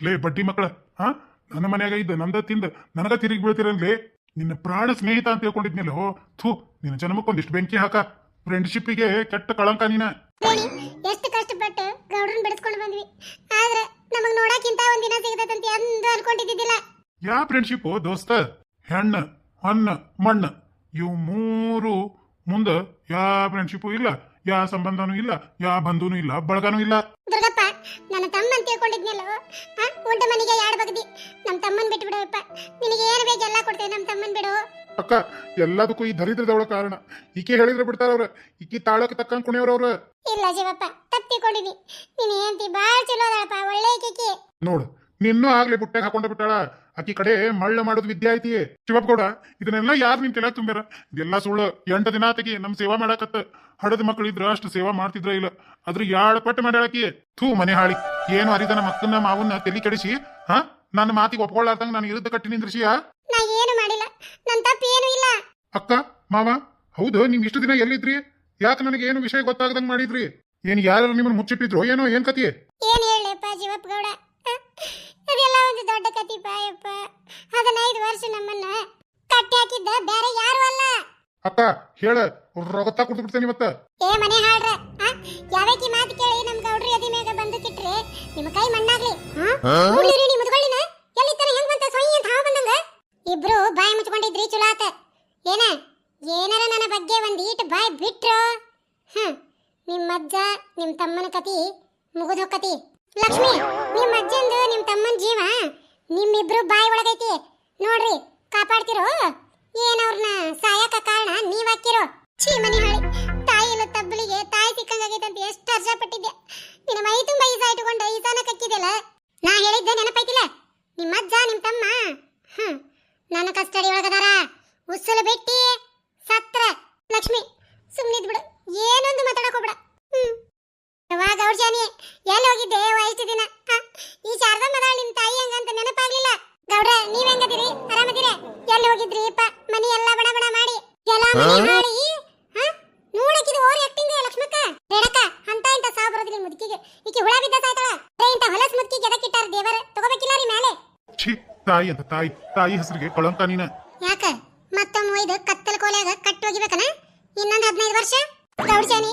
ಲೇ ಬಡ್ಡಿ ಮಕ್ಕಳ ಹ? ನನ್ನ ಮನ್ಯಾಗ ಇದ್ದ ನಂದ ತಿಂದ ನನಗ ತಿರುಗಿ ಬೀಳ್ತಿರನ್ಲೇ ನಿನ್ನ ಪ್ರಾಣ ಸ್ನೇಹಿತ ಅಂತ ತಿಳ್ಕೊಂಡಿದ್ನಿಲ್ಲ ಹೋ? ಥೂ ನಿನ್ನ ಜನ್ಮಕ್ಕೊಂದಿಷ್ಟು ಬೆಂಕಿ ಹಾಕ. ಫ್ರೆಂಡ್ಶಿಪ್ಪಿಗೆ ಕೆಟ್ಟ ಕಳಂಕ ನೀನ. ಎಷ್ಟು ಕಷ್ಟಪಟ್ಟು ಗೌಡ್ರನ್ ಬಿಡಿಸ್ಕೊಂಡು ಬಂದ್ವಿ. ಆದ್ರೆ ನಮಗ್ ನೋಡಕ್ಕಿಂತ ಒಂದಿನ ಸಿಗದಂತ ಎಂದು ಅನ್ಕೊಂಡಿದ್ದಿಲ್ಲ ಯಾ ಫ್ರೆಂಡ್ಶಿಪ್ ದೋಸ್ತ? ಹೆಣ್ಣ ಹೊನ್ನ ಮಣ್ಣ? ಇವು ಮೂರು ಮುಂದ ಯಾ ಫ್ರೆಂಡ್ಶಿಪ್ ಇಲ್ಲ ಯಾ ಸಂಬಂಧನೂ ಇಲ್ಲ ಯಾ ಬಂಧುನೂ ಇಲ್ಲ ಬಳಗನೂ ಇಲ್ಲ. ದುರ್ಗಪ್ಪ ನನ್ನ ತಮ್ಮನ್ ತಿಳ್ಕೊಂಡಿದ್ನಲ್ಲ? ಹಾ? ಉಂಟ ಮನೆಗೆ ಯಾಡ್ ಬಗ್ದಿ? ನಮ್ಮ ತಮ್ಮನ್ ಬಿಟ್ಟು ಬಿಡಪ್ಪ ನಿನಗೆ ಏನು ಬೇಕು ಎಲ್ಲ ಕೊಡ್ತೇನೆ ನಮ್ಮ ತಮ್ಮನ್ ಬಿಡು. ಅಕ್ಕ ಎಲ್ಲದಕ್ಕೂ ಈ ದರಿದ್ರದವಳ ಕಾರಣ. ಈಕೆ ಹೇಳಿದ್ರೆ ಬಿಡ್ತಾರ ಅವ್ರ. ಈಕೆ ತಾಳಕ್ಕೆ ತಕ್ಕಂಗ್ ಕುಣಿಯವ್ರವ್ರ ಇಲ್ಲ ಶಿವಪ್ಪ ತಪ್ಪು ನೀನು ಏಂತಿ ಬಾಳ್ ಚಲೋ ಅದಳಪ್ಪ ಒಳ್ಳೆ ಕೇಕಿ ನೋಡು ನಿನ್ನೂ ಆಗ್ಲಿ ಬುಟ್ಟೆಗೆ ಹಾಕೊಂಡ ಬಿಟ್ಟಾಳ. ಆಕಿ ಕಡೆ ಮಳ್ಳ ಮಾಡೋದು ವಿದ್ಯೆ ಐತಿ ಶಿವಪ್ಪಗೌಡ ಇದನ್ನೆಲ್ಲ ಯಾರು ನಿನ್ ತಲೆಯಾಗ ತುಂಬ್ಯಾರ? ಇದೆಲ್ಲ ಸುಳ್ಳು. ಎಂಟು ದಿನ ಆತಕಿ ನಮ್ ಸೇವಾ ಮಾಡಾಕತ್ತ. ಹಡದ ಮಕ್ಳು ಇದ್ರ ಅಷ್ಟು ಸೇವಾ ಮಾಡ್ತಿದ್ರ ಇಲ್ಲ. ಅದ್ರ ಯಾಳ ಪಟ್ಟು ಮಾಡ್ಯಾಳಕಿ ಥೂ ಮನೆ ಹಾಳಿ. ಏನು ಅರಿದ ಮಕ್ಕನ್ನ ಅಕ್ಕನ ಮಾವನ್ನ ತಲೆ ಕೆಡಿಸಿ ಹಾ? ನನ್ನ ಮಾತಿಗೆ ಒಪ್ಕೊಳ್ಳಾರ್ದಂಗ ನಾನು ಇರುದ ಕಟ್ಟಿ ನಿಂದ್ರಿಸಿಯಾ? ನಾ ಏನು ಮಾಡಿಲ್ಲ. ನನ್ ತಪ್ಪು ಏನು ಇಲ್ಲ. ಅಕ್ಕ ಮಾವ ಹೌದು ನೀವ್ ಇಷ್ಟು ದಿನ ಎಲ್ಲಿದ್ರಿ? ಯಾಕೆ ನನಗೆ ಏನು ವಿಷಯ ಗೊತ್ತಾಗದಂಗ್ ಮಾಡಿದ್ರಿ? ಏನ್ ಯಾರು ನಿಮ್ಮನ್ನ ಮುಚ್ಚಿಟ್ಟಿದ್ರು ಏನೋ ಏನ್ ಕತಿ ಏನ್ ಹೇಳಪ್ಪ ಜೀವಪ್ಪ ಗೌಡ ಅದೆಲ್ಲ ಒಂದು ದೊಡ್ಡ ಕತಿ ಪಾಯಪ್ಪ ಹದಿನೈದು ವರ್ಷ ನಮ್ಮನ್ನ ಕಟ್ಟಿ ಹಾಕಿದ್ದ ಬೇರೆ ಯಾರು ಅಲ್ಲ. ಅಕ್ಕ ಹೇಳ. ರೊಗತ್ತಾ ಕುಡ್ದು ಬಿಡ್ತೇನೆ ಇವತ್ತ ಏ ಮನೆ ಹಾಳ್ರ ಯಾವಕಿ ಮಾತು ಕೇಳಿ ನಮ್ ಗೌಡ್ರಿ ಅದಿ ಮ್ಯಾಗ ಬಂದು ಕಿಟ್ರೆ? ನಿಮ್ಮ ಕೈ ಮಣ್ಣಾಗ್ಲಿ ನೋಡ್ಲಿರಿ ನೀ ಮುದ್ಗಳಿನ ಎಲ್ಲಿತ್ತಾರ ಹೆಂಗ್ ಬಂತ? ಸೊಯ್ ಅಂತ ಹಾವ ಬಂದಂಗ? ಇಬ್ರು ಬಾಯಿ ಮುಚ್ಕೊಂಡಿದ್ರಿ ಚಲೋ ಆತ. ಏನ? ಏನಾರ ನನ್ನ ಬಗ್ಗೆ ಒಂದ್ ಈಟ್ ಬಾಯಿ ಬಿಟ್ರು? ಹ್ಮ್. ನಿಮ್ಮ ಅಜ್ಜ ನಿಮ್ಮ ತಮ್ಮನ ಕತಿ ಮುಗಿದ್ ಹೊಕ್ಕತಿ ಲಕ್ಷ್ಮಿ ನಿಮ್ಮ ಅಜ್ಜಂದು ನಿಮ್ಮ ತಮ್ಮನ ಜೀವ ನಿಮ್ಮಿಬ್ರು ಬಾಯಿ ಒಳಗೈತಿ. ನೋಡ್ರಿ, ಕಾಪಾಡ್ತಿರೋ? ಏನ್ ಅವ್ರನ್ನ ಸಾಯಕ ಕಾರಣ ನೀವ್ ಹಾಕಿರೋ? ಛೀ, ಮನಿ ಹಾಳಿ. ತಾಯಿ ಇಲ್ಲ ತಬ್ಬಲಿಗೆ ತಾಯಿ ಸಿಕ್ಕಂಗಾಗೈತೆ ಅಂತ ಎಷ್ಟು ಅರ್ಜ ಪಟ್ಟಿದ್ದೆ ನಿನ್ನ ಮೈ ತುಂಬ ಈಸ ಇಟ್ಕೊಂಡು ಈಸಾನ ಕಕ್ಕಿದೆಲ್ಲ ನಾ ಹೇಳಿದ್ದೆ ನೆನಪೈತಿಲ್ಲ ನಿಮ್ಮ ಅಜ್ಜ ನಿಮ್ಮ ತಮ್ಮ? ಹ್ಮ್, ನನ್ನ ಕಸ್ಟಡಿ ಒಳಗದಾರ ಉಸ್ಸಲು ಬಿಟ್ಟಿ ಸತ್ರ ಲಕ್ಷ್ಮಿ ಸುಮ್ಮನಿದ್ ಬಿಡು ಏನೊಂದು ಮಾತಾಡಕ್ ಹೋಗ್ಬೇಡ ಹ್ಮ್ ಯಾವಾಗ ಅವ್ರ ಜಾನಿ ಎಲ್ಲಿ ಹೋಗಿದ್ದೆ ವಯಸ್ಸು ದಿನ ಹ? ಈ ಶಾರದಾ ಮದಾಳ ನಿಮ್ ತಾಯಿ ಹಂಗಂತ ನೆನಪಾಗ್ಲಿಲ್ಲ ಗೌಡ್ರ ನೀವ್ ಹೆಂಗದಿರಿ ಆರಾಮದಿರ ಎಲ್ಲಿ ಹೋಗಿದ್ರಿ ಅಪ್ಪ ಮನಿ ಎಲ್ಲ ಬಡ ಬಡ ಮಾಡಿ ಎಲ್ಲ ಮನಿ ಹಾಳಿ ಹ? ನೋಡಕ್ಕಿದು ಓವರ್ ಆಕ್ಟಿಂಗ್ ಲಕ್ಷ್ಮಕ್ಕ ರೇಣಕ್ಕ ಅಂತ ಇಂತ ಸಾವು ಬರೋದಿಲ್ಲ ಮುದುಕಿಗೆ ಈಕಿ ಹುಳ ಬಿದ್ದ ಸಾಯ್ತಾಳ ರೇ ಇಂತ ಹೊಲಸ್ ಮುದುಕಿಗೆ ಎದಕ್ಕಿಟ್ಟಾರ ದೇವರ ತಗೋಬೇಕಿಲ್ಲ ರೀ ಮೇಲೆ ಛೀ ತಾಯಿ ಅಂತ ತಾಯಿ. ತಾಯಿ ಹೆಸರಿಗೆ ಕಳಂಕ ನೀನ. ಯಾಕ? ಮತ್ತೊಮ್ಮೆ ಒಯ್ದು ಕತ್ತಲ ಕೋಲ್ಯಾಗ ಕಟ್ಟಿ ಹೋಗಿಬೇಕನ? ಇನ್ನೊಂದು ಹದಿನೈದು ವರ್ಷ? ಗೌಡ್ಜಾನಿ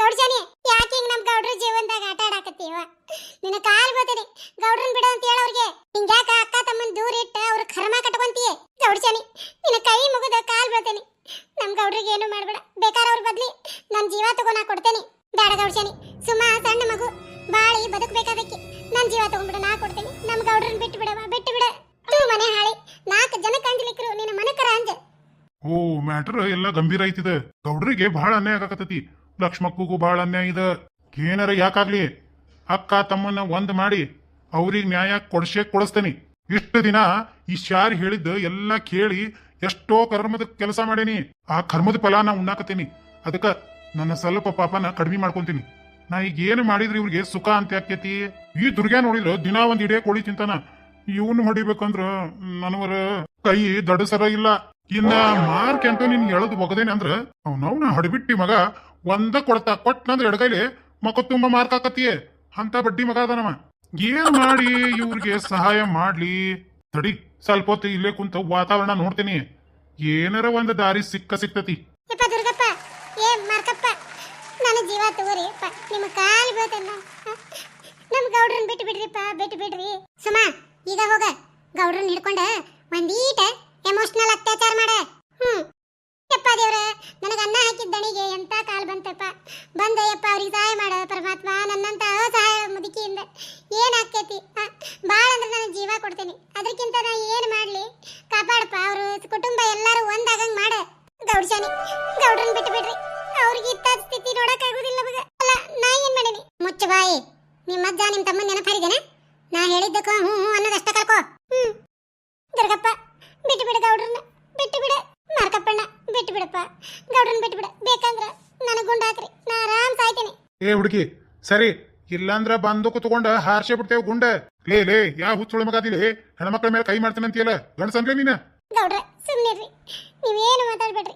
ಗೌಡ್ಜಾನಿ ಯಾಕೆ ಹಿಂಗ್ ನಮ್ ಗೌಡ್ರ ಜೀವನದಾಗ ಆಟ ಆಡಾಕತ್ತೀವ? ನಿನ್ನ ಕಾಲ್ ಬೀಳ್ತೀನಿ ಓ, ಮ್ಯಾಟರ್ ಎಲ್ಲ ಗಂಭೀರ ಐತಿದ. ಗೌಡ್ರಿಗೆ ಬಹಳ ಅನ್ಯಾಯ ಆಗಕತ್ತತಿ. ಲಕ್ಷ್ಮಕ್ಕಗೂ ಬಹಳ ಅನ್ಯಾಯ ಇದ. ಏನಾರ ಯಾಕಾಗ್ಲಿ ಅಕ್ಕ, ತಮ್ಮನ್ನ ಒಂದ್ ಮಾಡಿ ಅವ್ರಿಗೆ ನ್ಯಾಯ ಕೊಡ್ಸೇ ಕೊಡಿಸ್ತೇನೆ. ಇಷ್ಟು ದಿನ ಈ ಶಾರ್ ಹೇಳಿದ್ದ ಎಲ್ಲ ಕೇಳಿ ಎಷ್ಟೋ ಕರ್ಮದ ಕೆಲಸ ಮಾಡೇನಿ. ಆ ಕರ್ಮದ ಫಲ ನಾ ಉಣ್ಣಾಕತ್ತೀನಿ. ಅದಕ್ಕ ನನ್ನ ಸ್ವಲ್ಪ ಪಾಪನ ಕಡಿಮೆ ಮಾಡ್ಕೊಂತೀನಿ. ನಾ ಈಗ ಏನು ಮಾಡಿದ್ರೆ ಇವ್ರಿಗೆ ಸುಖ ಅಂತ ಆಕೇತಿ ಈ ದುರ್ಗ್ಯಾ ನೋಡಿದ್ರ ದಿನ ಒಂದ್ ಇಡೇ ಕೋಳಿ ತಿಂತಾನ. ಇವನು ಹೊಡಿಬೇಕಂದ್ರ ನನವರ ಕೈ ದಡಸರ ಇಲ್ಲ. ಇನ್ನ ಮಾರ್ಕ್ ಅಂತ ನಿನ್ ಹೇಳೋದು ಒಗದೇನೆ ಅಂದ್ರ ಅವ್ನವ್ನ ಹಡಬಿಟ್ಟಿ ಮಗ ಒಂದ ಕೊಡ್ತಾ ಕೊಟ್ಟನಂದ್ರ ಎಡಗೈಲಿ ಮಕ್ಕ ತುಂಬಾ ಮಾರ್ಕ್ ಹಾಕತಿಯೇ ಅಂತ ಬಡ್ಡಿ ಮಗ ಅದಾನವ ಏನ್ ಮಾಡಿ ಇವ್ರಿಗೆ ಸಹಾಯ ಮಾಡ್ಲಿ? ತಡಿ, ಸ್ವಲ್ಪ ಹೊತ್ತು ಇಲ್ಲೇ ಕುಂತ ವಾತಾವರಣ ನೋಡ್ತೀನಿ. ಏನಾರ ಒಂದ್ ದಾರಿ ಸಿಕ್ಕ ಸಿಕ್ತತಿ. ಯಪ್ಪ ಮಾರ್ಕಪ್ಪ, ನನ್ನ ಜೀವ ಕಾಲು ಬಿಟ್ಟು ಬಿಡ್ರಿಪ್ಪ ಬಿಟ್ಟು ಬಿಡ್ರಿ ಸುಮ, ಈಗ ಹೋಗ. ಗೌಡ್ರನ್ ಹಿಡ್ಕೊಂಡ ಒಂದೀಟ ಎಮೋಷನಲ್ ಅತ್ಯಾಚಾರ ಮಾಡ. ಹ್ಮ್. ಯಪ್ಪ ದೇವ್ರ, ನನಗ ಅನ್ನ ಹಾಕಿದ ದಣಿಗೆ ಎಂತ ಕಾಲ್ ಬಂತಪ್ಪ. ಬಂದ ಯಪ್ಪ ಅವ್ರಿಗೆ ಸಹಾಯ ಮಾಡ, ಪರಮಾತ್ಮ ನನ್ನಂತ ಅಸಹಾಯ ಮುದುಕಿಯಿಂದ. ಏನಾಗ್ತೈತಿ ಭಾಳ ಅಂದ್ರೆ ನಾನು ಜೀವ ಕೊಡ್ತೇನೆ. ಅದಕ್ಕಿಂತ ನಾ ಏನು ಮಾಡಲಿ? ಕಾಪಾಡಪ್ಪ, ಅವರು ಕುಟುಂಬ ಎಲ್ಲರೂ ಒಂದಾಗಂಗ್ ಮಾಡ. ಗೌಡ್ಶಾನಿ, ಗೌಡ್ರನ್ ಬಿಟ್ಟು ಬಿಡ್ರಿ. ಅವ್ರಿಗೆ ಇತ್ತ ಸ್ಥಿತಿ ಆಗುದಿಲ್ಲ ಮಗ. ಅಲ್ಲ, ನಾ ಏನು ಮಾಡೀನಿ? ಮುಚ್ಚ ಬಾಯಿ. ನಿಮ್ಮ ಅಜ್ಜ ನಿಮ್ಮ ತಮ್ಮನ ನೆನಪರಿದೇನೆ? ನಾ ಹೇಳಿದ್ದಕ್ಕ ಹ್ಞೂ ಹ್ಞೂ ಅನ್ನೋದಷ್ಟ ಕರ್ಕೋ ಹ್ಮ್. ದುರ್ಗಪ್ಪ ಬಿಟ್ಟು ಬಿಡ ಗೌಡ್ರನ್ನ. ಬಿಟ್ಟು ಬಿಡ. ಮಾರ್ಕಪ್ಪಣ್ಣ ಬಿಟ್ಟು ಬಿಡಪ್ಪ. ಗೌಡ್ರನ್ನ ಬಿಟ್ಟು ಬಿಡ. ಬೇಕಂದ್ರ ನನಗೆ ಗುಂಡ ಹಾಕ್ರಿ. ನಾ ಆರಾಮ್ ಸಾಯ್ತೀನಿ. ಏ ಹುಡುಗಿ ಸರಿ. ಇಲ್ಲಾಂದ್ರ ಬಂದು ಕುತ್ಕೊಂಡ ಹಾರ್ಸೇ ಬಿಡ್ತೇವೆ ಗುಂಡ. ಲೇ ಲೇ ಯಾ ಹುಚ್ಚುಳ ಮಗಾದಿಲಿ ಹೆಣ್ಮಕ್ಳ ಮೇಲೆ ಕೈ ಮಾಡ್ತಾನೆ ಅಂತೀಯಲ್ಲ? ಗಂಡಸನ್ಲೇ ನೀನ? ಗೌಡ್ರ ಸುಮ್ಮನಿರ್ರಿ ನೀವೇನು ಮಾತಾಡ್ಬೇಡ್ರಿ.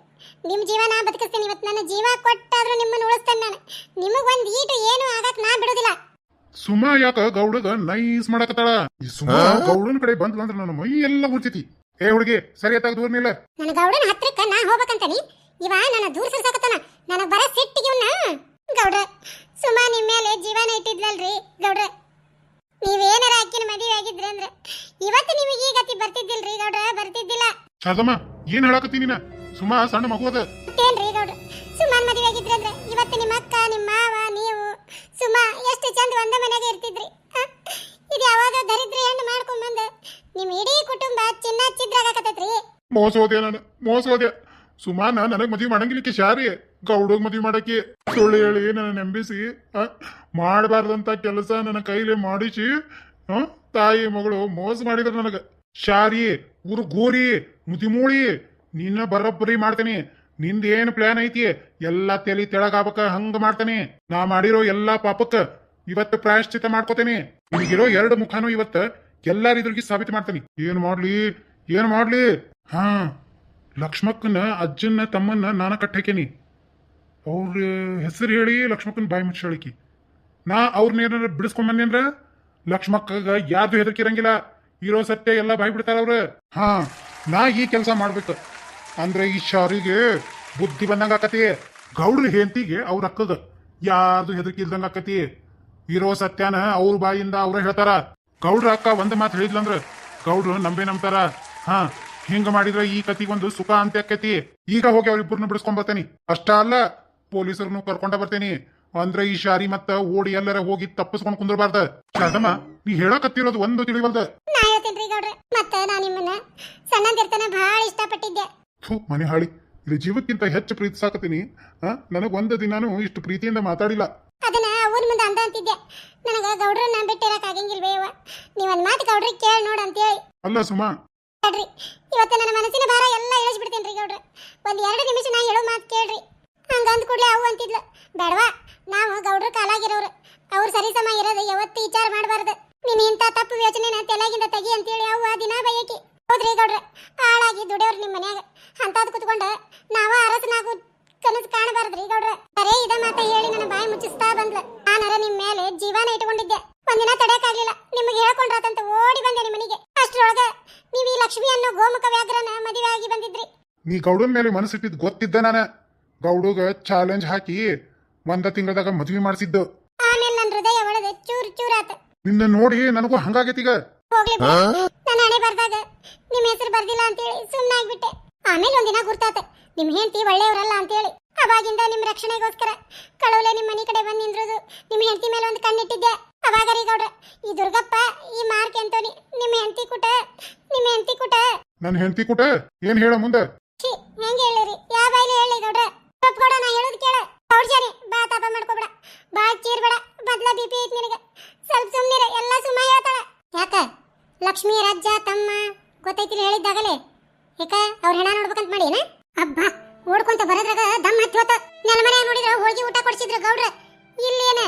ನಿಮ್ಮ ಜೀವ ನಾ ಬದುಕಿಸ್ತೇನೆ ಇವತ್ತು. ನನ್ನ ಜೀವ ಕೊಟ್ಟಾದ್ರೂ ನಿಮ್ಮನ್ನು ಉಳಿಸ್ತೇನೆ ನಾನು. ನಿಮಗ್ ಒಂದ್ ಈಟು ಏನು ಆಗಕ್ ನಾ ಬಿಡುದಿಲ್ಲ. ಸುಮಾ ಯಾಕ ಗೌಡಗ ನೈಸ್ ಮಾಡಕತ್ತಾಳ? ಈ ಸುಮಾ ಗೌಡನ ಕಡೆ ಬಂದ್ಲ ಅಂದ್ರ ನನ್ನ ಮೈ ಎಲ್ಲ ಉರ್ತಿತಿ ಏ ಹುಡುಗಿ ಸರಿಯತ್ತಾಗ ದೂರ ನಿಲ್ಲ. ನನ್ನ ಗೌಡನ ಹತ್ರಕ್ಕ ನಾ ಹೋಗ್ಬೇಕಂತಾನಿ. ಇವ ನನ್ನ ದೂರ ಸರ್ಸಾಕತ್ತಾನ. ನನಗೆ ಬರ ಸಿಟ್ಟಿಗೆ ಇವ್ನ. ಗೌಡ್ರ ಸುಮಾ ನಿಮ್ಮ ಮೇಲೆ ಜೀವನ ಇಟ್ಟಿದ್ಲಲ್ರಿ ಗೌಡ್ರ. ನೀವೇನಾರ ಅಕ್ಕಿನ ಮದುವೆ ಆಗಿದ್ರಿ ಅಂದ್ರೆ ಇವತ್ತು ನಿಮಗೆ ಈ ಗತಿ ಬರ್ತಿದ್ದಿಲ್ರಿ ಗೌಡ್ರ ಬರ್ತಿದ್ದಿಲ್ಲ. ಚಾದಮ್ಮ ಏನ್ ಹೇಳಕತ್ತೀನಿ ನೀನ? ಸುಮಾ ಸಣ್ಣ ಮಗು ಅದ. ಮತ್ತೇನ್ರಿ ಗೌಡ್ರ? ಸುಮಾನ್ ಮದುವೆ ಆಗಿದ್ರಿ ಅಂದ್ರೆ ಇವತ್ತು ನಿಮ್ಮ ಅಕ್ಕ ನಿಮ್ಮ ಮಾವ ನೀವು ಸುಮಾ ಎಷ್ಟು ಚಂದ ಒಂದ ಮನೆಗೆ ಇರ್ತಿದ್ರಿ. ಇದು ಯಾವಾಗ ದರಿದ್ರಿ ಹೆಣ್ಣು ಮಾಡ್ಕೊಂಡ್ ಬಂದ. ನಿಮ್ ಇಡೀ ಕುಟುಂಬ ಚಿನ್ನ ಚಿದ್ರಾಗಕತ್ತೈತ್ರಿ. ಮೋಸ ಹೋದೆ ನಾನು ಮೋಸ ಹೋದೆ ಸುಮಾನ ನನಗ್ ಮದ್ವಿ ಮಾಡಂಗಿಲಿಕ್ಕೆ ಶಾರಿ. ಗೌಡಗ್ ಮದ್ವಿ ಮಾಡಕ್ಕೆ ಸುಳ್ಳು ಹೇಳಿ ನನ್ನ ನೆಂಬಿಸಿ ಮಾಡಬಾರ್ದಂತ ಕೆಲಸ ನನ್ನ ಕೈಲಿ ಮಾಡಿಸಿ ಆ, ತಾಯಿ ಮಗಳು ಮೋಸ ಮಾಡಿದ್ರು ನನಗ. ಶಾರಿ ಊರು ಗೋರಿ ಮುದಿಮೂಳಿ ನಿನ್ನ ಬರೋಬ್ಬರಿ ಮಾಡ್ತೇನೆ. ನಿಂದ ಏನ್ ಪ್ಲಾನ್ ಐತಿ? ಎಲ್ಲಾ ತೆಲಿ ತೆಳಗಾಬಕ ಹಂಗ ಮಾಡ್ತೇನೆ. ನಾ ಮಾಡಿರೋ ಎಲ್ಲಾ ಪಾಪಕ್ಕ ಇವತ್ತು ಪ್ರಾಯಶ್ಚಿತ ಮಾಡ್ಕೋತೇನೆ. ನಿನಗಿರೋ ಎರಡು ಮುಖಾನು ಇವತ್ತ ಎಲ್ಲಾರಿದ್ರಿಗೆ ಸಾಬೀತು ಮಾಡ್ತಾನೆ. ಏನ್ ಮಾಡ್ಲಿ? ಏನ್ ಮಾಡ್ಲಿ? ಹಾ. ಲಕ್ಷ್ಮಕ್ಕನ ಅಜ್ಜನ್ನ ತಮ್ಮನ್ನ ನಾನ ಕಟ್ಟಾಕೇನಿ. ಅವ್ರ ಹೆಸರು ಹೇಳಿ ಲಕ್ಷ್ಮಕ್ಕನ ಬಾಯಿ ಮುಚ್ಚಾಳಿಕಿ. ನಾ ಅವ್ರನ್ನ ಏನಾರ ಬಿಡಿಸ್ಕೊಂಡ್ ಅಂದ್ರ ಲಕ್ಷ್ಮಕ್ಕಗ ಯಾರ್ದು ಹೆದರ್ಕಿರಂಗಿಲ್ಲ. ಇರೋ ಸತ್ಯ ಎಲ್ಲ ಬಾಯಿ ಬಿಡ್ತಾರ ಅವ್ರ. ಹಾ, ನಾ ಈ ಕೆಲಸ ಮಾಡ್ಬೇಕು. ಅಂದ್ರೆ ಈ ಶಾರಿಗೆ ಬುದ್ಧಿ ಬಂದಂಗ ಆಕತಿ. ಗೌಡ್ರ ಹೆಂಡತಿಗೆ ಅವ್ರ ಅಕ್ಕದ. ಯಾರ್ದು ಹೆದರ್ಕಿ ಇಲ್ದಂಗ ಆಕತಿ. ಇರೋ ಸತ್ಯನ ಅವ್ರ ಬಾಯಿಂದ ಅವ್ರ ಹೇಳ್ತಾರ. ಗೌಡ್ರ ಅಕ್ಕ ಒಂದು ಮಾತು ಹೇಳಿದ್ಲಂದ್ರ ಗೌಡ್ರು ನಂಬೆ ನಂಬ್ತಾರ. ಹಾ ಹಿಂಗ ಮಾಡಿದ್ರ ಈ ಕತಿಗೊಂದು ಸುಖ ಅಂತ ಆಕೈತಿ ಈಗ ಹೋಗಿ ಅವ್ರಿಬ್ಬರನ್ನ ಬಿಡಿಸ್ಕೊಂಡ್ ಬರ್ತೇನಿ. ಅಷ್ಟ ಅಲ್ಲ ಪೊಲೀಸರನ್ನು ಕರ್ಕೊಂಡ ಬರ್ತೇನಿ. ಅಂದ್ರೆ ಈ ಶಾರಿ ಮತ್ತ ಓಡಿ ಎಲ್ಲರ ಹೋಗಿ ತಪ್ಪಿಸ್ಕೊಂಡ್ ಕುಂದ್ರಬಾರ್ದ. ಶಾದಮ್ಮ ನೀ ಹೇಳಕತ್ತಿರೋದು ಒಂದು ತಿಳಿವಲ್ದ. ನಾ ಹೇಳ್ತೇನ್ರಿ ಗೌಡ್ರ ಮತ್ತ ನಾ ನಿಮ್ಮನ್ನ ಸಣ್ಣಂದಿರ್ತಾನ ಬಹಳ ಇಷ್ಟಪಟ್ಟಿದ್ದೆ. ಥು ಮನೆ ಹಾಳಿ. ಇಲ್ಲಿ ಜೀವಕ್ಕಿಂತ ಹೆಚ್ಚು ಪ್ರೀತಿಸಾಕತ್ತೀನಿ ಸಾಕತೀನಿ ನನಗ್ ಒಂದು ದಿನಾನು ಇಷ್ಟು ಪ್ರೀತಿಯಿಂದ ಮಾತಾಡಿಲ್ಲ. ಅದನ್ನ ಅವನ ಮುಂದೆ ಅಂದ ಅಂತಿದ್ದೆ. ನನಗ ಗೌಡ್ರನ್ನ ಬಿಟ್ಟಿರಕ್ ಆಗಂಗಿಲ್ವೇ ಅವ್ವ ನೀವೊಂದ್ ಮಾತು ಗೌಡ್ರಿಗೆ ಕೇಳಿ ನೋಡು ಅಂತೇಳಿ. ಅಲ್ಲ ಸುಮಾ. ಹೇಳ್ರಿ. ಇವತ್ತು ನನ್ನ ಮನಸ್ಸಿನ ಭಾರ ಎಲ್ಲ ಇಳಿಸ್ಬಿಡ್ತೇನ್ರಿ ಗೌಡ್ರ. ಒಂದ್ ಎರಡು ನಿಮಿಷ ನಾ ಹೇಳೋ ಮಾತು ಕೇಳ್ರಿ. ಹಂಗ ಅಂದ ಕೂಡ್ಲೆ ಅವು ಅಂತಿದ್ಲು. ಬೇಡವಾ ನಾವು ಗೌಡ್ರ ಕಾಲಾಗಿರೋರು. ಅವ್ರ ಸರಿ ಸಮ ಇರೋದು ಯಾವತ್ತು ವಿಚಾರ ಮಾಡಬಾರ್ದು. ನೀನು ಇಂಥ ತಪ್ಪು ಯೋಚನೆನ ತೆಲಾಗಿಂದ ತೆಗಿ ಅಂತೇಳಿ ಅವ್ವ ದಿನ ಬಯಕಿ. ಹೌದ್ರಿ ಗೌಡ್ರ ಹಾಳಾಗಿ ದುಡಿಯೋರು ನಿಮ್ಮ ಮನ್ಯಾಗ. ಅಂತದ್ ಕುತ್ಕೊಂಡ ನಾವ ಅರಸನಾಗು ಕನಸು ಕಾಣಬಾರ್ದ್ರಿ ಗೌಡ್ರ. ಬರೇ ಇದ ಮಾತ ಹೇಳಿ ನನ್ನ ಬಾಯಿ ಮುಚ್ಚಿಸ್ತಾ ಬಂದ್ಲ. ನಾನರ ನಿಮ್ ಮೇಲೆ ಜೀವನ ಇಟ್ಕೊಂಡಿದ್ದೆ. ಒಂದಿನ ತಡೆಯಕ್ಕಾಗ್ಲಿಲ್ಲ. ನಿಮಗೆ ಹೇಳ್ಕೊಂಡ್ರಾತಂತ ಓಡಿ ಬಂದೆ ನಿಮ್ಮ ಮನೆಗೆ. ಅಷ್ಟರೊಳಗೆ ನೀವು ಈ ಲಕ್ಷ್ಮಿ ಅನ್ನೋ ಗೋಮುಖ ವ್ಯಾಘ್ರನ ಮದುವೆ ಆಗಿ ಬಂದಿದ್ರಿ. ನೀ ಗೌಡನ್ ಮೇಲೆ ಮನಸ್ಸಿಟ್ಟಿದ್ ಗೊತ್ತಿದ್ದ ನಾನ. ಗೌಡಗ ಚಾಲೆಂಜ್ ಹಾಕಿ ಒಂದ ತಿಂಗಳದಾಗ ಮದ್ವಿ ಮಾಡಿಸಿದ್ದು. ಆಮೇಲೆ ನನ್ನ ಹೃದಯ ಒಳಗೆ ಚೂರ್ ಚೂರ್ ಆತ. ನಿನ್ನ ನೋಡಿ ನನಗೂ ಹಂಗಾಗೈತೀಗ ಹೋಗ್ಲಿ. ನನ್ನ ಹಣೆ ಬರ್ದಾಗ ನಿಮ್ಮ ಹೆಸರು ಬರ್ದಿಲ್ಲ ಅಂತೇಳಿ ಸುಮ್ಮನಾಗ್ಬಿಟ್ಟೆ ಆಮೇಲೆ ಒಂದಿನ ಗುರ್ತಾತ. ನಿಮ್ ಹೆಂಡತಿ ಒಳ್ಳೆಯವರಲ್ಲ ಅಂತೇಳಿ. ಅವಾಗಿಂದ ನಿಮ್ ರಕ್ಷಣೆಗೋಸ್ಕರ ಕಳವಲೆ ನಿಮ್ ಮನೆ ಕಡೆ ಬಂದ್ ನಿಂದ್ರುದು. ನಿಮ್ ಹೆಂಡತಿ ಮೇಲೆ ಒಂದು ಕಣ್ಣಿಟ್ಟಿದ್ದೆ. ಅವಾಗ ರೀ ಗೌಡ್ರ ಈ ದುರ್ಗಪ್ಪ ಈ ಮಾರ್ಕ್ ಅಂತೋನಿ ನಿಮ್ ಹೆಂಡತಿ ಕುಟ ನಿಮ್ ಹೆಂಡತಿ ಕುಟ. ನನ್ನ ಹೆಂಡತಿ ಕುಟ? ಏನ್ ಹೇಳ ಮುಂದೆ? ಛೀ ಹೆಂಗೆ ಹೇಳಿರಿ ಯಾವ ಬಾಯಿಲಿ ಹೇಳಿ ಗೌಡ್ರ? ತಪ್ಕೊಡ ನಾ ಹೇಳೋದು ಕೇಳ. ಗೌಡ್ಜಾನಿ ಬಾ ತಾಪ ಮಾಡ್ಕೋಬೇಡ. ಬಾ ಚೀರ್ಬೇಡ ಬದ್ಲ ಬಿ ಪಿ ಐತಿ ನಿನಗೆ. ಸ್ವಲ್ಪ ಸುಮ್ಮನಿರ ಎಲ್ಲ ಸುಮ್ಮ ಹೇಳ್ತಾಳ. ಯಾಕ? ಲಕ್ಷ್ಮಿ ರಾಜ್ಯ ತಮ್ಮ. ಗೊತ್ತೈತಿ ಹೇಳಿದ್ದಾಗಲೇ. ಯಾಕ ಅವ್ರ ಹೆಣ ನೋಡ್ಬೇಕಂತ ಮಾಡಿ ಅಬ್ಬಾ! ಓಡ್ಕೊಂತ ಬರೋದ್ರಾಗ ದಮ್ ಹತ್ತಿ ಹೋತ ನನ್ನ ಮನ್ಯಾಗ ನೋಡಿದ್ರ ಹೋಗಿ ಊಟ ಕೊಡ್ಸಿದ್ರು ಗೌಡ್ರ. ಇಲ್ಲೇನ?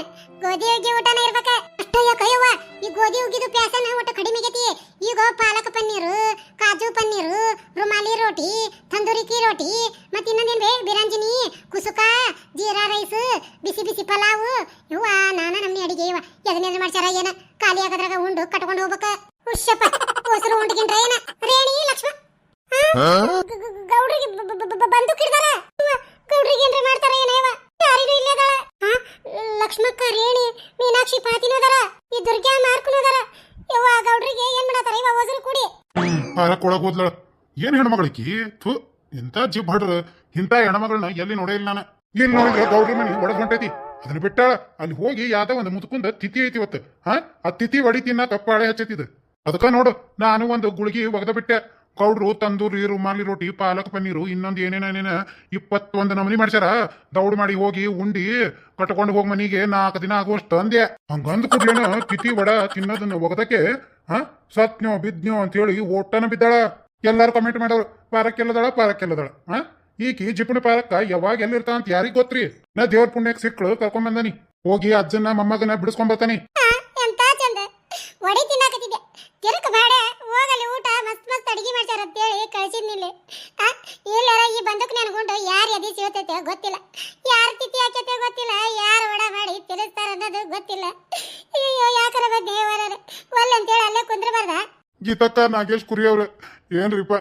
ಗೋಧಿ ಹುಗ್ಗಿ ಊಟನ ಇರ್ಬೇಕ. ಅಷ್ಟಯ್ಯ ಕಯ್ಯವ್ವ ಈ ಗೋಧಿ ಹುಗ್ಗಿದು ಪ್ಯಾಸನ ಒಟ್ಟು ಕಡಿಮೆ ಗತಿ ಈಗ ಪಾಲಕ್ ಪನ್ನೀರು, ಕಾಜು ಪನ್ನೀರು, ರುಮಾಲಿ ರೋಟಿ, ತಂದೂರಿ ಕೀ ರೋಟಿ, ಮತ್ತೆ ಇನ್ನೊಂದೇನ್ ಬೇ ಬಿರಂಜಿನಿ, ಕುಸುಕ, ಜೀರಾ ರೈಸ್, ಬಿಸಿ ಬಿಸಿ ಪಲಾವು. ಇವ್ವ ನಾನ ನಮ್ನಿ ಅಡಿಗೆ ಇವ. ಎದನ್ನೆದ್ ಮಾಡ್ಸ್ಯಾರ ಏನ? ಖಾಲಿ ಆಗದ್ರಾಗ ಉಂಡು ಕಟ್ಕೊಂಡು ಹೋಗ್ಬೇಕ. ಹುಷಪ್ಪ. ಉಂಡ್ಗಿನ್ರ ಏನ? ರೇಣಿ, ಲಕ್ಷ್ಮ ಆ? ಗ- ಗ- ಗೌಡ್ರಿಗೆ ಬ- ಬ- ಬ- ಬ- ಬಂದೂಕ್ ಹಿಡ್ದಾರ ಅವ್ವ, ಗೌಡ್ರಿಗೆ ಏನ್ರ ಮಾಡ್ತಾರ ಏನೇವ ಯಾರಿಗೂ ಇಲ್ಲೇ ಅದಾಳ ಆ? ಲಕ್ಷ್ಮಕ್ಕ ರೇಣಿ ಮೀನಾಕ್ಷಿ ಪಾತಿನೂ ಅದಾರ ಈ ದುರ್ಗ್ಯಾ ಮಾರ್ಕನು ಅದಾರ ಯವ್ವ ಗೌಡ್ರಿಗೆ ಏನ್ ಮಾಡತಾರ ಇವ ಹೊಸರು ಕೂಡಿ ಪಾರಕ್ ಒಳಗ್ ಹೋದ್ಲ? ಏನ್ ಹೆಣ್ಮಗಳಿಕಿ? ಥು ಎಂತ ಜಿಬ್ ಹಡ್ರ ಇಂಥ ಹೆಣ್ಮಗಳನ್ನ ಎಲ್ಲಿ ನೋಡೇ ಇಲ್ಲ ನಾನು. ಇಲ್ಲಿ ನೋಡಿದ್ರೆ ಗೌಡ್ರ ಮನಿ ಒಳಗ್ ಹೊಂಟೈತಿ. ಅದನ್ನ ಬಿಟ್ಟಾಳ. ಅಲ್ಲಿ ಹೋಗಿ ಯಾವ್ದೋ ಒಂದು ಮುತ್ಕುಂದ ತಿಥಿ ಐತಿ ಇವತ್ತು. ಹಾ, ಆ ತಿಥಿ ಒಡಿ ತಿನ್ನಾಕ ಪಾಳೆ ಹಚ್ಚೈತಿದ್. ಅದಕ್ಕ ನೋಡು, ನಾನು ಒಂದು ಗುಳಿಗೆ ಒಗದ ಬಿಟ್ಟೆ. ಗೌಡ್ರು ತಂದೂರಿ ರುಮಾಲಿ ರೋಟಿ, ಪಾಲಕ್, ಪನ್ನೀರು, ಇನ್ನೊಂದು ಏನೇನೇನೇನ ಇಪ್ಪತ್ತೊಂದು ನಮನಿ ಮಾಡ್ಸ್ಯಾರ. ದೌಡ್ ಮಾಡಿ ಹೋಗಿ ಉಂಡಿ ಕಟ್ಕೊಂಡು ಹೋಗ್ ಮನಿಗೆ ನಾಲ್ಕು ದಿನ ಆಗುವಷ್ಟು ಅಂದೆ ಹಂಗಂದ್ ಕೂಡ್ಲೇನ ತಿಥಿ ವಡ ತಿನ್ನೋದನ್ನ ಒಗದಕ್ಕೆ ಹಾ? ಸತ್ನೋ ಬಿದ್ನೋ ಅಂತೇಳಿ ಓಟನ ಬಿದ್ದಾಳ. ಎಲ್ಲಾರು ಕಮೆಂಟ್ ಮಾಡೋರು. ಪಾರಕ್ಕೆಲ್ಲದಾಳ ಪಾರಕ್ಕೆಲ್ಲದಾಳ ಹಾ? ಈಕಿ ಜಿಪುಣಿ ಪಾರಕ್ಕ ಯಾವಾಗ ಎಲ್ಲಿರ್ತಾ ಅಂತ ಯಾರಿಗ್ ಗೊತ್ತ್ರಿ? ನಾ ದೇವ್ರ ಪುಣ್ಯಕ್ ಸಿಕ್ಳು ಕರ್ಕೊಂಡ್ ಬಂದಾನಿ. ಹೋಗಿ ಅಜ್ಜನ ಮೊಮ್ಮಗನ ಬಿಡಿಸ್ಕೊಂಡ್ ಬರ್ತಾನಿ. ಎಂತ ಚಂದ. ಒಡೆ ತಿನ್ನಾಕತ್ತಿದ್ದೆ. ತಿರುಕ ಬೇಡ ಹೋಗಲಿ ಊಟ ಮಸ್ತ್ ಮಸ್ತ್ ಅಡಿಗೆ ಮಾಡ್ತಾರ ಅಂತೇಳಿ ಕಳ್ಸಿದ್ನಿಲ್ಲಿ ಆ, ಇಲ್ಲಾರ ಈ ಬಂದಕ್ ನೆನ್ಕೊಂಡು ಯಾರು ಎದಿ ಸಿಗತೈತೆ ಗೊತ್ತಿಲ್ಲ. ಯಾರ ತಿಥಿ ಹಾಕೈತೆ ಗೊತ್ತಿಲ್ಲ ಯಾರು ಒಡ ಮಾಡಿ ತಿಳಿಸ್ತಾರ ಅನ್ನೋದು ಗೊತ್ತಿಲ್ಲ. ಅಯ್ಯೋ ಯಾಕರ ಬಂದೆ ದೇವರ ಒಲ್ಲೆ ಅಂತೇಳಿ ಅಲ್ಲೇ ಕುಂದ್ರಬಾರ್ದ ಗೀತಕ್ಕ ನಾಗೇಶ್ ಕುರಿ ಅವ್ರ ಏನ್ರಿಪ್ಪ?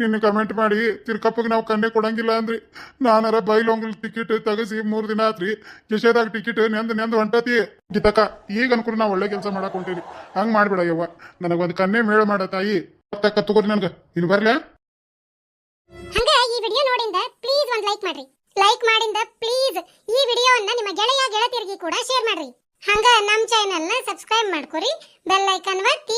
ನಿನ್ನ ಕಮೆಂಟ್ ಮಾಡಿ ತಿರ್ಕಪ್ಪಗೆ ನಾವು ಕಣ್ಣೆ ಕೊಡಂಗಿಲ್ಲ ಅಂದ್ರಿ. ನಾನಾರ ಬೈಲೊಂಗಲ್ ಟಿಕೆಟ್ ತಗಸಿ ಮೂರ್ ದಿನ ಆತ್ರಿ. ಕಿಶೆದಾಗ ಟಿಕೆಟ್ ನೆಂದ್ ನೆಂದ್ ಹೊಂಟತಿ. ಗೀತಕ್ಕ ಈಗ ಅನ್ಕೂಲ ನಾವು ಒಳ್ಳೆ ಕೆಲಸ ಮಾಡಕ್ ಹೊಂಟೀರಿ ಹಂಗ್ ಮಾಡ್ಬೇಡ ಯವ್ವ. ನನಗೊಂದು ಕನ್ನೆ ಮೇಳ ಮಾಡ ತಾಯಿ. ತಕ್ಕ ತಗೋರಿ ನನ್ಗ. ಇನ್ ಬರ್ಲ? ಹಂಗ ಈ ವಿಡಿಯೋ ನೋಡಿಂದ ಪ್ಲೀಸ್ ಒಂದ್ ಲೈಕ್ ಮಾಡ್ರಿ. ಲೈಕ್ ಮಾಡಿಂದ ಪ್ಲೀಸ್ ಈ ವಿಡಿಯೋವನ್ನ ನಿಮ್ಮ ಗೆಳೆಯ ಗೆಳತಿಯರಿಗೆ ಕೂಡ ಶೇರ್ ಮಾಡ್ರಿ. ಹಂಗ ನಮ್ಮ ಚಾನೆಲ್ನ ಸಬ್ಸ್ಕ್ರೈಬ್ ಮಾಡ್ಕೊರಿ ಬೆಲ್ ಐಕಾನ್ ಒತ್ತಿ